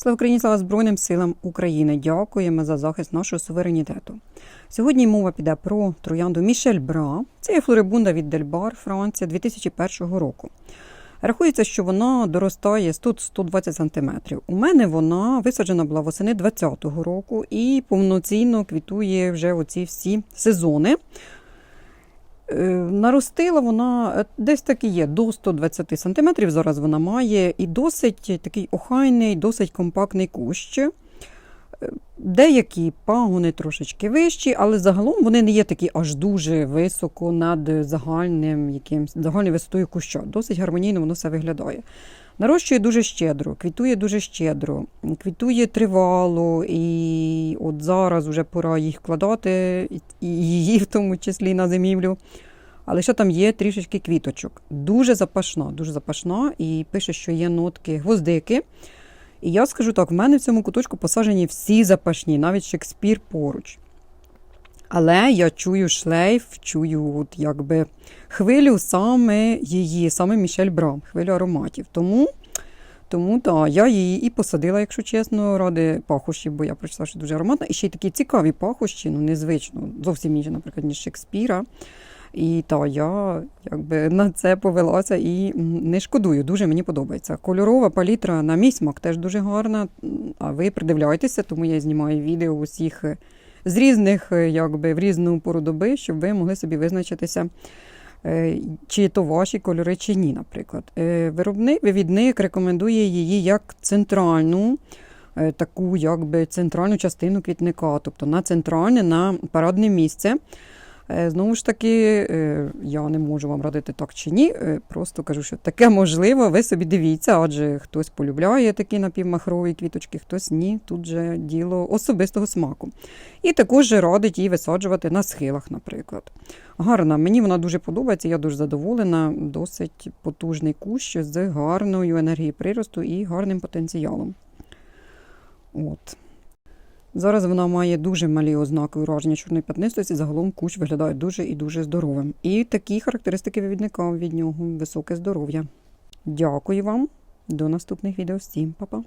Слава Україні, слава Збройним силам України. Дякуємо за захист нашого суверенітету. Сьогодні мова піде про троянду Мішель Бра. Це є флорибунда від Дельбар, Франція 2001 року. Рахується, що вона доростає 100-120 см. У мене вона висаджена була восени 2020 року і повноцінно квітує вже оці всі сезони. Е, Наростила вона десь десь і є до 120 см. Зараз вона має і досить такий охайний, досить компактний кущ. Деякі пагони трошечки вищі, але загалом вони не є такі аж дуже високо над загальним якимсь загальною висотою куща. Досить гармонійно воно все виглядає. Нарощує дуже щедро, квітує дуже щедро, квітує тривало, і от зараз вже пора їх вкладати, і її в тому числі на зимівлю. Але ще там є трішечки квіточок. Дуже запашна, дуже запашна, і пише, що є нотки гвоздики. І я скажу так: в мене в цьому куточку посаджені всі запашні, навіть Шекспір поруч. Але я чую шлейф, чую от якби хвилю саме її, саме Мішель Брам, хвилю ароматів. Тому, тому так, я її і посадила, якщо чесно, ради пахощів, бо я прочитала, що дуже ароматна. І ще й такі цікаві пахощі, ну незвично, зовсім інші, наприклад, ніж Шекспіра. І та я якби на це повелася і не шкодую. Дуже мені подобається. Кольорова палітра на мій смак теж дуже гарна. А ви придивляйтеся, тому я знімаю відео усіх е, з різних, е, якби в різну пору доби, щоб ви могли собі визначитися, е, чи то ваші кольори, чи ні, наприклад. Виробник, вивідник рекомендує її як центральну. Таку якби центральну частину квітника, тобто на центральне, на парадне місце. Е, Знову ж таки, е, я не можу вам радити так чи ні. е, Просто кажу, що таке можливо. Ви собі дивіться, адже хтось полюбляє такі напівмахрові квіточки, хтось ні. Тут же діло особистого смаку. І також радить її висаджувати на схилах, наприклад. Гарна, мені вона дуже подобається, я дуже задоволена. Досить потужний кущ з гарною енергією приросту і гарним потенціалом. От. Зараз вона має дуже малі ознаки ураження чорної п'ятнистості, загалом кущ виглядає дуже і дуже здоровим. І такі характеристики вивідника від нього високе здоров'я. Дякую вам. До наступних відео. Всім па-па.